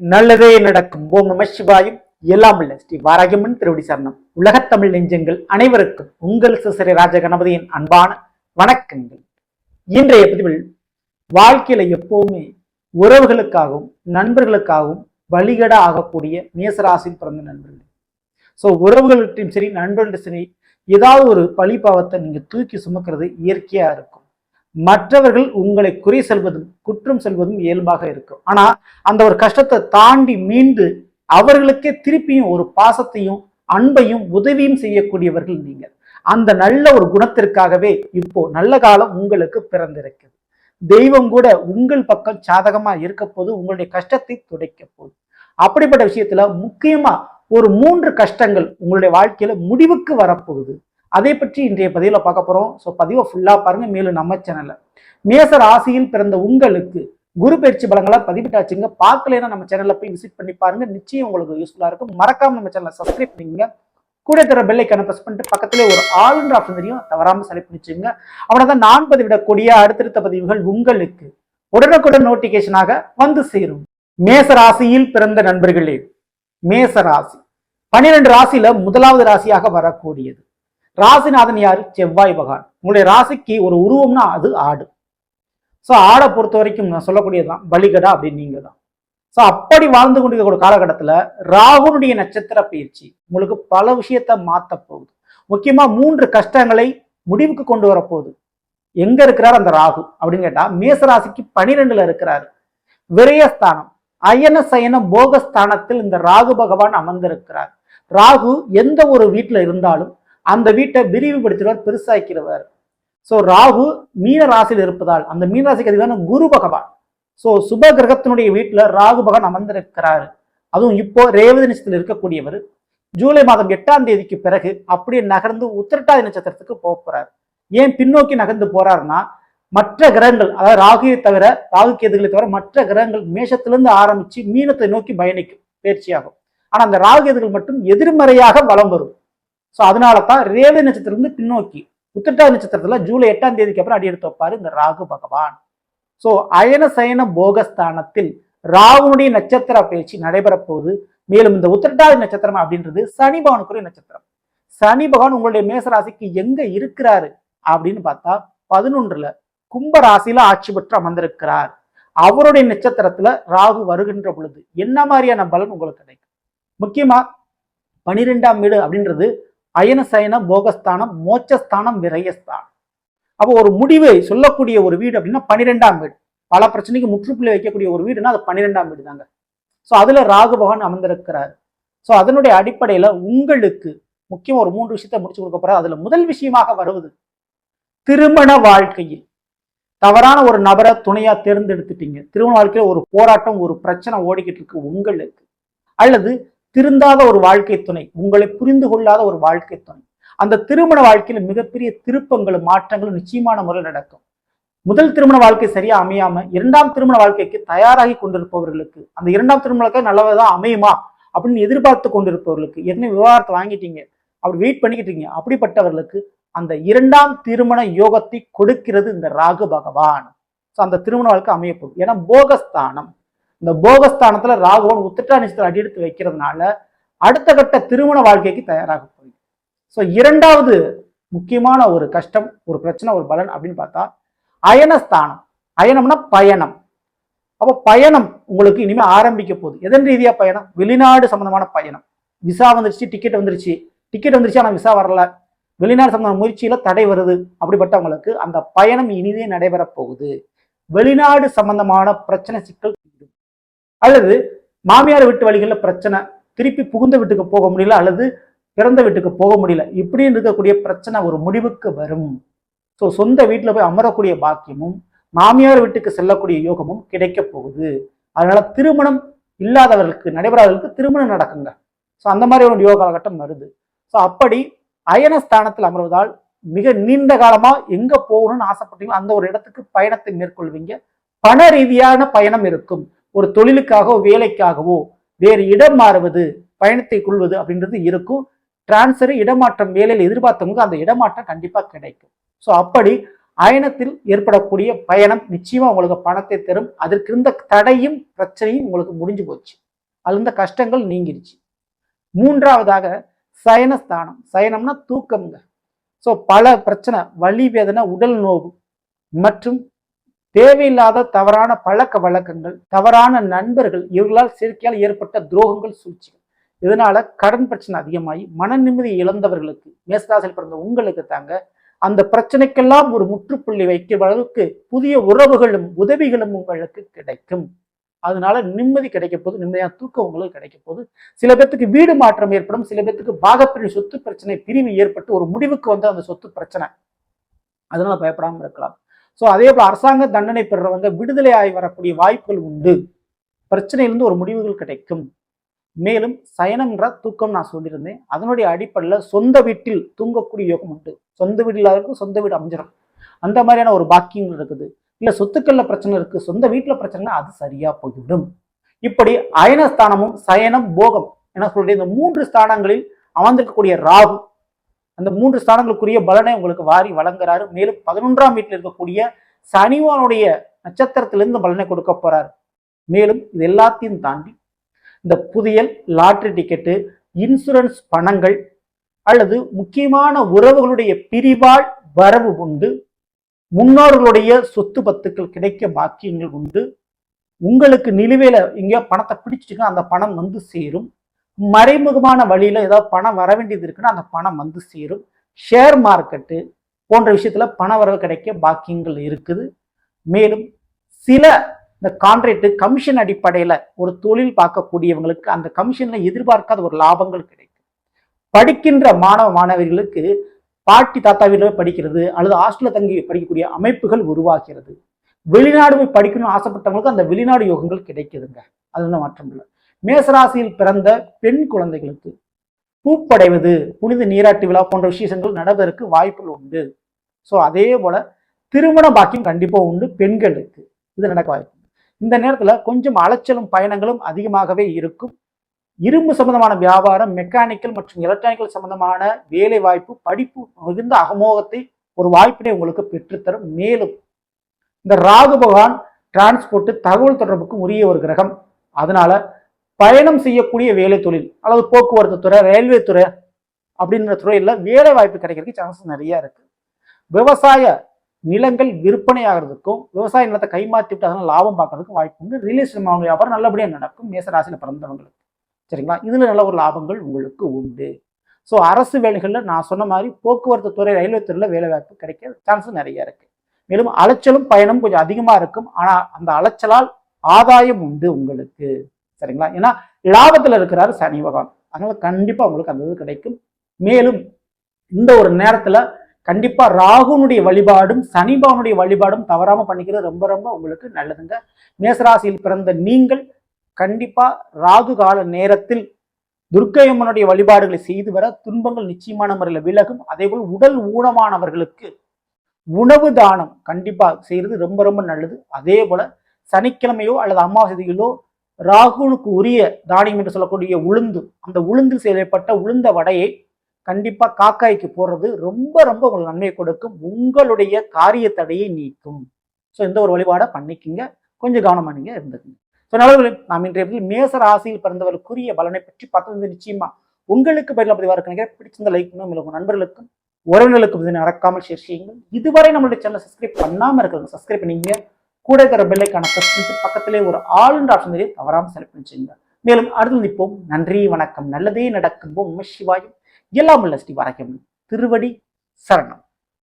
நல்லதே நடக்கும். ஓம் நம சிவாயும் எல்லாம் உள்ள ஸ்ரீ வாராகியம்மன் திருவடி சரணம். உலகத்தமிழ் நெஞ்சங்கள் அனைவருக்கும் உங்கள் சிசரி ராஜ கணபதியின் அன்பான வணக்கங்கள். இன்றைய பதிவில் வாழ்க்கையில எப்பவுமே உறவுகளுக்காகவும் நண்பர்களுக்காகவும் வழிகட ஆகக்கூடிய மேசராசியில் பிறந்த நண்பர்கள். ஸோ உறவுகள்கிட்டையும் சரி நண்பர்கள்ட்டும் சரி ஏதாவது ஒரு பழி பாவத்தை நீங்க தூக்கி சுமக்கிறது இயற்கையா இருக்கும். மற்றவர்கள் உங்களை குறை செல்வதும் குற்றம் செல்வதும் இயல்பாக இருக்கும். ஆனா அந்த ஒரு கஷ்டத்தை தாண்டி மீண்டு அவர்களுக்கே திருப்பியும் ஒரு பாசத்தையும் அன்பையும் உதவியும் செய்யக்கூடியவர்கள் நீங்கள். அந்த நல்ல ஒரு குணத்திற்காகவே இப்போ நல்ல காலம் உங்களுக்கு பிறந்திருக்குது. தெய்வம் கூட உங்கள் பக்கம் சாதகமா இருக்க போது உங்களுடைய கஷ்டத்தை துடைக்க போகுது. அப்படிப்பட்ட விஷயத்துல முக்கியமா ஒரு மூன்று கஷ்டங்கள் உங்களுடைய வாழ்க்கையில முடிவுக்கு வரப்போகுது. அதை பற்றி இன்றைய பதிவில் பார்க்க போகிறோம் ஸோ பதிவை ஃபுல்லாக பாருங்க. மேலும் நம்ம சேனலில் மேச ராசியில் பிறந்த உங்களுக்கு குரு பயிற்சி பலங்களா பதிவிட்டாச்சுங்க. பார்க்கலைன்னா நம்ம சேனலில் போய் விசிட் பண்ணி பாருங்க. நிச்சயம் உங்களுக்கு யூஸ்ஃபுல்லாக இருக்கும். மறக்காம நம்ம சேனலை சப்ஸ்கிரைப் பண்ணிங்க கூட தர பெல்லைக்கான ப்ரெஸ் பண்ணிட்டு பக்கத்திலே ஒரு ஆளுன்ற ஆப்ஷன் தெரியும் தவறாம செலக்ட் பண்ணிச்சுங்க அவனை தான் நான் பதிவிடக்கூடிய அடுத்தடுத்த பதிவுகள் உங்களுக்கு உடனுக்குடன் நோட்டிபிகேஷனாக வந்து சேரும். மேச ராசியில் பிறந்த நண்பர்களே மேச ராசி. பன்னிரெண்டு ராசியில முதலாவது ராசியாக வரக்கூடியது. ராசிநாதன் யார்? செவ்வாய் பகவான். உங்களுடைய ராசிக்கு ஒரு உருவம்னா அது ஆடு. ஸோ ஆடை பொறுத்த வரைக்கும் நான் சொல்லக்கூடியதுதான் பலிகடா அப்படின்னு நீங்க தான் ஸோ அப்படி வாழ்ந்து கொண்டிருக்கிற காலகட்டத்தில் ராகுனுடைய நட்சத்திர பயிற்சி உங்களுக்கு பல விஷயத்தை மாற்ற போகுது. முக்கியமாக மூன்று கஷ்டங்களை முடிவுக்கு கொண்டு வரப்போகுது. எங்க இருக்கிறார் அந்த ராகு அப்படின்னு கேட்டால் மேசராசிக்கு பனிரெண்டுல இருக்கிறாரு. விரயஸ்தானம் அயன சயன போகஸ்தானத்தில் இந்த ராகு பகவான் அமர்ந்திருக்கிறார். ராகு எந்த ஒரு வீட்டில் இருந்தாலும் அந்த வீட்டை விரிவுபடுத்திடுவார் பெருசாக்கிறவர் ஸோ ராகு மீன ராசியில் இருப்பதால் அந்த மீன ராசிக்கு அதிகமான குரு பகவான். ஸோ சுப கிரகத்தினுடைய வீட்டில் ராகு பகவான் அமர்ந்திருக்கிறாரு. அதுவும் இப்போ ரேவதி நட்சத்திரத்தில் இருக்கக்கூடியவர். ஜூலை மாதம் எட்டாம் தேதிக்கு பிறகு அப்படியே நகர்ந்து உத்திரட்டாதி நட்சத்திரத்துக்கு போக போறாரு. ஏன் பின்னோக்கி நகர்ந்து போறாருன்னா மற்ற கிரகங்கள் அதாவது ராகுவை தவிர ராகு கேதுகளை தவிர மற்ற கிரகங்கள் மேஷத்திலிருந்து ஆரம்பிச்சு மீனத்தை நோக்கி பயணிக்கும் பயிற்சியாகும். ஆனால் அந்த ராகு கேதுகள் மட்டும் எதிர்மறையாக வலம் வரும். ஸோ அதனால தான் ரேவதி நட்சத்திரத்திலிருந்து பின்னோக்கி உத்திரட்டாதி நட்சத்திரத்துல ஜூலை எட்டாம் தேதிக்கு அப்புறம் அடி எடுத்து வைப்பாரு இந்த ராகு பகவான். ஸோ அயன சயன போகஸ்தானத்தில் ராகுனுடைய நட்சத்திர பயிற்சி நடைபெற போகுது. மேலும் இந்த உத்திரட்டாதி நட்சத்திரம் அப்படின்றது சனி பகவானுக்குரிய நட்சத்திரம். சனி பகவான் உங்களுடைய மேசராசிக்கு எங்க இருக்கிறாரு அப்படின்னு பார்த்தா பதினொன்றுல கும்ப ராசியில ஆட்சி பெற்று அமர்ந்திருக்கிறார். அவருடைய நட்சத்திரத்துல ராகு வருகின்ற பொழுது என்ன மாதிரியான பலன் உங்களுக்கு கிடைக்கும்? முக்கியமா பனிரெண்டாம் வீடு அப்படின்றது அயனசயன போகஸ்தானம் மோட்சஸ்தானம் விரயஸ்தானம். அப்போ ஒரு முடிவை சொல்லக்கூடிய ஒரு வீடு அப்படின்னா பன்னிரெண்டாம் வீடு. பல பிரச்சனைக்கு முற்றுப்புள்ளி வைக்கக்கூடிய ஒரு வீடுனா அது பன்னிரெண்டாம் வீடு தாங்க ஸோ அதுல ராகு பகவான் அமர்ந்திருக்கிறார். ஸோ அதனுடைய அடிப்படையில உங்களுக்கு முக்கியம் ஒரு மூன்று விஷயத்த முடிச்சு கொடுக்க போறாரு. அதுல முதல் விஷயமாக வருவது திருமண வாழ்க்கையில். தவறான ஒரு நபரை துணையா தேர்ந்தெடுத்துட்டீங்க. திருமண வாழ்க்கையில ஒரு போராட்டம் ஒரு பிரச்சனை ஓடிக்கிட்டு இருக்கு உங்களுக்கு. அல்லது திருந்தாத ஒரு வாழ்க்கை துணை உங்களை புரிந்து கொள்ளாத ஒரு வாழ்க்கை துணை. அந்த திருமண வாழ்க்கையில மிகப்பெரிய திருப்பங்களும் மாற்றங்களும் நிச்சயமான முறையில் நடக்கும். முதல் திருமண வாழ்க்கை சரியா அமையாம இரண்டாம் திருமண வாழ்க்கைக்கு தயாராகி கொண்டிருப்பவர்களுக்கு அந்த இரண்டாம் திருமண வாழ்க்கை நல்லதான் அமையுமா? அப்படின்னு எதிர்பார்த்து கொண்டிருப்பவர்களுக்கு என்ன விவகாரத்தை வாங்கிட்டீங்க அப்படி வெயிட் பண்ணிக்கிட்டு இருக்கீங்க அப்படிப்பட்டவர்களுக்கு அந்த இரண்டாம் திருமண யோகத்தை கொடுக்கிறது இந்த ராகு பகவான். ஸோ அந்த திருமண வாழ்க்கை அமையப்போகுது ஏன்னா போகஸ்தானம் இந்த போகஸ்தானத்துல ராகுவன் உத்திரா நட்சத்திரம் அடியெடுத்து வைக்கிறதுனால அடுத்த கட்ட திருமண வாழ்க்கைக்கு தயாராக போகுது. ஸோ இரண்டாவது முக்கியமான ஒரு கஷ்டம் ஒரு பிரச்சனை ஒரு பலன் அப்படின்னு பார்த்தா அயனஸ்தானம். அயனம்னா பயணம். அப்போ பயணம் உங்களுக்கு இனிமேல் ஆரம்பிக்க போகுது. எதன் ரீதியாக பயணம்? வெளிநாடு சம்மந்தமான பயணம். விசா வந்துருச்சு டிக்கெட் வந்துருச்சு. டிக்கெட் வந்துருச்சு ஆனால் விசா வரல. வெளிநாடு சம்பந்தமான முயற்சியில் தடை வருது. அப்படிப்பட்டவங்களுக்கு அந்த பயணம் இனிதே நடைபெற போகுது. வெளிநாடு சம்பந்தமான பிரச்சனை சிக்கல் தீரும். அல்லது மாமியார் வீட்டு வழிகளில் பிரச்சனை திருப்பி புகுந்த வீட்டுக்கு போக முடியல அல்லது பிறந்த வீட்டுக்கு போக முடியல. இப்படின்னு இருக்கக்கூடிய பிரச்சனை ஒரு முடிவுக்கு வரும். ஸோ சொந்த வீட்டில் போய் அமரக்கூடிய பாக்கியமும் மாமியார் வீட்டுக்கு செல்லக்கூடிய யோகமும் கிடைக்க போகுது. அதனால திருமணம் இல்லாதவர்களுக்கு நடைபெறாதவர்களுக்கு திருமணம் நடக்குங்க. ஸோ அந்த மாதிரி ஒரு யோக காலகட்டம் வருது. ஸோ அப்படி அயனஸ்தானத்தில் அமர்வதால் மிக நீண்ட காலமாக எங்கே போகணும்னு ஆசைப்பட்டீங்களோ அந்த ஒரு இடத்துக்கு பயணத்தை மேற்கொள்வீங்க. பண ரீதியான பயணம் இருக்கும். ஒரு தொழிலுக்காகவோ வேலைக்காகவோ வேறு இடம் மாறுவது பயணத்தை கொள்வது அப்படின்றது இருக்கும். டிரான்ஸ்ஃபர் இடமாற்றம் வேலையில் எதிர்பார்த்தவங்க அந்த இடமாற்றம் கண்டிப்பாக கிடைக்கும். ஸோ அப்படி அயனத்தில் ஏற்படக்கூடிய பயணம் நிச்சயமா உங்களுக்கு பணத்தை தரும். அதற்கு இருந்த தடையும் பிரச்சனையும் உங்களுக்கு முடிஞ்சு போச்சு. அது இருந்த கஷ்டங்கள் நீங்கிருச்சு. மூன்றாவதாக சயனஸ்தானம். சயனம்னா தூக்கம்ங்க. ஸோ பல பிரச்சனை வலி வேதனை உடல் நோவு மற்றும் தேவையில்லாத தவறான பழக்க வழக்கங்கள் தவறான நண்பர்கள் இவர்களால் செயற்கையால் ஏற்பட்ட துரோகங்கள் சூழ்ச்சிகள். இதனால கடன் பிரச்சனை அதிகமாகி மன நிம்மதி இழந்தவர்களுக்கு மேசராசியில் பிறந்த உங்களுக்கு தாங்க அந்த பிரச்சனைக்கெல்லாம் ஒரு முற்றுப்புள்ளி வைக்கிற அளவுக்கு புதிய உறவுகளும் உதவிகளும் உங்களுக்கு கிடைக்கும். அதனால நிம்மதி கிடைக்க போது நிம்மதியான தூக்கம் உங்களுக்கு கிடைக்க போது சில பேர்த்துக்கு வீடு மாற்றம் ஏற்படும் சில பேர்த்துக்கு பாகப்பிரிவு சொத்து பிரச்சனை பிரிவு ஏற்பட்டு ஒரு முடிவுக்கு வந்து அந்த சொத்து பிரச்சனை. அதனால பயப்படாமல் இருக்கலாம். ஸோ அதே போல் அரசாங்க தண்டனை பெறுறவங்க விடுதலை ஆகி வரக்கூடிய வாய்ப்புகள் உண்டு. பிரச்சனையிலிருந்து ஒரு முடிவுகள் கிடைக்கும். மேலும் சயனம்ன்ற தூக்கம் நான் சொல்லியிருந்தேன். அதனுடைய அடிப்படையில் சொந்த வீட்டில் தூங்கக்கூடிய யோகம் உண்டு. சொந்த வீடு இல்லாதவருக்கும் சொந்த வீடு அமைஞ்சிடும் அந்த மாதிரியான ஒரு பாக்கியங்கள் இருக்குது. இல்லை சொத்துக்களில் பிரச்சனை இருக்குது சொந்த வீட்டில் பிரச்சனை அது சரியாக போய்விடும். இப்படி அயனஸ்தானமும் சயனம் போகம் என சொல்றது இந்த மூன்று ஸ்தானங்களில் அமர்ந்திருக்கக்கூடிய ராகு அந்த மூன்று ஸ்தானங்களுக்குரிய பலனை உங்களுக்கு வாரி வழங்குறாரு. மேலும் பதினொன்றாம் வீட்டில் இருக்கக்கூடிய சனிவானுடைய நட்சத்திரத்திலிருந்து பலனை கொடுக்க போறாரு. மேலும் இது எல்லாத்தையும் தாண்டி இந்த புதியல் லாட்ரி டிக்கெட்டு இன்சூரன்ஸ் பணங்கள் அல்லது முக்கியமான உறவுகளுடைய பிரிவால் வரவு உண்டு. முன்னோர்களுடைய சொத்து பத்துக்கள் கிடைக்க பாக்கியங்கள் உண்டு. உங்களுக்கு நிலுவையில் எங்கேயோ பணத்தை பிடிச்சிட்டுன்னா அந்த பணம் வந்து சேரும். மறைமுகமான வழியில் ஏதாவது பணம் வர வேண்டியது இருக்குன்னா அந்த பணம் வந்து சேரும். ஷேர் மார்க்கெட்டு போன்ற விஷயத்தில் பண வரவு கிடைக்க பாக்கியங்கள் இருக்குது. மேலும் சில இந்த கான்ட்ராக்ட் கமிஷன் அடிப்படையில் ஒரு தொழில் பார்க்கக்கூடியவங்களுக்கு அந்த கமிஷனில் எதிர்பார்க்காத ஒரு லாபங்கள் கிடைக்கும். படிக்கின்ற மாணவ மாணவர்களுக்கு பாட்டி தாத்தாவிலே படிக்கிறது அல்லது ஹாஸ்டலில் தங்கி படிக்கக்கூடிய அமைப்புகள் உருவாகிறது. வெளிநாடு போய் படிக்கணும்னு ஆசைப்பட்டவங்களுக்கு அந்த வெளிநாடு யோகங்கள் கிடைக்குதுங்க. அது ஒன்றும் மாற்றம் இல்லை. மேசராசியில் பிறந்த பெண் குழந்தைகளுக்கு பூப்படைவது புனித நீராட்டு விழா போன்ற விசேஷங்கள் நடப்பதற்கு வாய்ப்புகள் உண்டு. ஸோ அதே போல திருமண பாக்கியம் கண்டிப்பாக உண்டு பெண்களுக்கு. இது நடக்க வாய்ப்பு. இந்த நேரத்தில் கொஞ்சம் அலைச்சலும் பயணங்களும் அதிகமாகவே இருக்கும். இரும்பு சம்பந்தமான வியாபாரம் மெக்கானிக்கல் மற்றும் எலக்ட்ரானிக்கல் சம்பந்தமான வேலை வாய்ப்பு படிப்பு மிகுந்த அகமோகத்தை ஒரு வாய்ப்பினை உங்களுக்கு பெற்றுத்தரும். மேலும் இந்த ராகு பகவான் டிரான்ஸ்போர்ட் தகவல் தொடர்புக்கும் உரிய ஒரு கிரகம். அதனால பயணம் செய்யக்கூடிய வேலை தொழில் அல்லது போக்குவரத்து துறை ரயில்வே துறை அப்படின்ற துறையில் வேலை வாய்ப்பு கிடைக்கிறதுக்கு சான்சஸ் நிறையா இருக்குது விவசாய நிலங்கள் விற்பனை ஆகிறதுக்கும் விவசாய நிலத்தை கைமாற்றி விட்டு அதனால் லாபம் பார்க்கறதுக்கும் வாய்ப்பு உண்டு. ரியல் எஸ்டேட் வியாபாரம் நல்லபடியாக நடக்கும். மேசராசியில் பிறந்தவங்களுக்கு. சரிங்களா? இதில் நல்ல ஒரு லாபங்கள் உங்களுக்கு உண்டு. ஸோ அரசு வேலைகளில் நான் சொன்ன மாதிரி போக்குவரத்து துறை ரயில்வே துறையில் வேலை வாய்ப்பு கிடைக்க சான்ஸும் நிறைய இருக்குது மேலும் அலைச்சலும் பயணம் கொஞ்சம் அதிகமாக இருக்கும். ஆனால் அந்த அலைச்சலால் ஆதாயம் உண்டு உங்களுக்கு. சரிங்களா? ஏன்னா லாபத்தில் இருக்கிறாரு சனி பகவான். அதனால கண்டிப்பாக உங்களுக்கு அந்த இது கிடைக்கும். மேலும் இந்த ஒரு நேரத்தில் கண்டிப்பாக ராகுனுடைய வழிபாடும் சனிபவனுடைய வழிபாடும் தவறாமல் பண்ணிக்கிறது ரொம்ப ரொம்ப உங்களுக்கு நல்லதுங்க. மேசராசியில் பிறந்த நீங்கள் கண்டிப்பாக ராகு கால நேரத்தில் துர்க்கையம்மனுடைய வழிபாடுகளை செய்து வர துன்பங்கள் நிச்சயமான முறையில் விலகும். அதே போல் உடல் ஊனமானவர்களுக்கு உணவு தானம் கண்டிப்பாக செய்கிறது ரொம்ப ரொம்ப நல்லது. அதே போல் சனிக்கிழமையோ அல்லது அமாவாசையிலோ ராகுனுக்கு உரிய தானியம் என்று சொல்லக்கூடிய உளுந்து அந்த உளுந்து செய்யப்பட்ட உளுந்த வடையை கண்டிப்பாக காக்காய்க்கு போடுறது ரொம்ப ரொம்ப உங்களுக்கு நன்மையை கொடுக்கும். உங்களுடைய காரிய தடையை நீக்கும். ஸோ இந்த ஒரு வழிபாடை பண்ணிக்கிங்க. கொஞ்சம் கவனமாக நீங்கள் இருந்துக்குங்க. ஸோ நல்லவர்களே நாம் இன்றைய மேச ராசியில் பிறந்தவர்களுக்குரிய பலனை பற்றி பார்த்தது நிச்சயமா உங்களுக்கு பதிலாக பதிவாக இருக்க பிடிச்சிருந்த லைக் பண்ணும் உங்கள் நண்பர்களுக்கும் உறவினர்களுக்கும் இதை நடக்காமல் ஷேர் செய்யுங்கள். இதுவரை நம்மளுடைய சேனலை சப்ஸ்கிரைப் பண்ணாமல் இருக்கிறவங்க சப்ஸ்கிரைப் பண்ணிங்க கூட இருக்கிற பெல்லைக்கான பக்கத்திலே ஒரு ஆளுன்ற ஆப்ஷன் தவறாமல் செலக்ட் பண்ணி செய்யுங்க மேலும் அடுத்து நிற்போம் நன்றி வணக்கம். நல்லதே நடக்கும். போம் சிவாயும். எல்லாம் உள்ள ஸ்ரீ வரைக்கும் திருவடி சரணம்.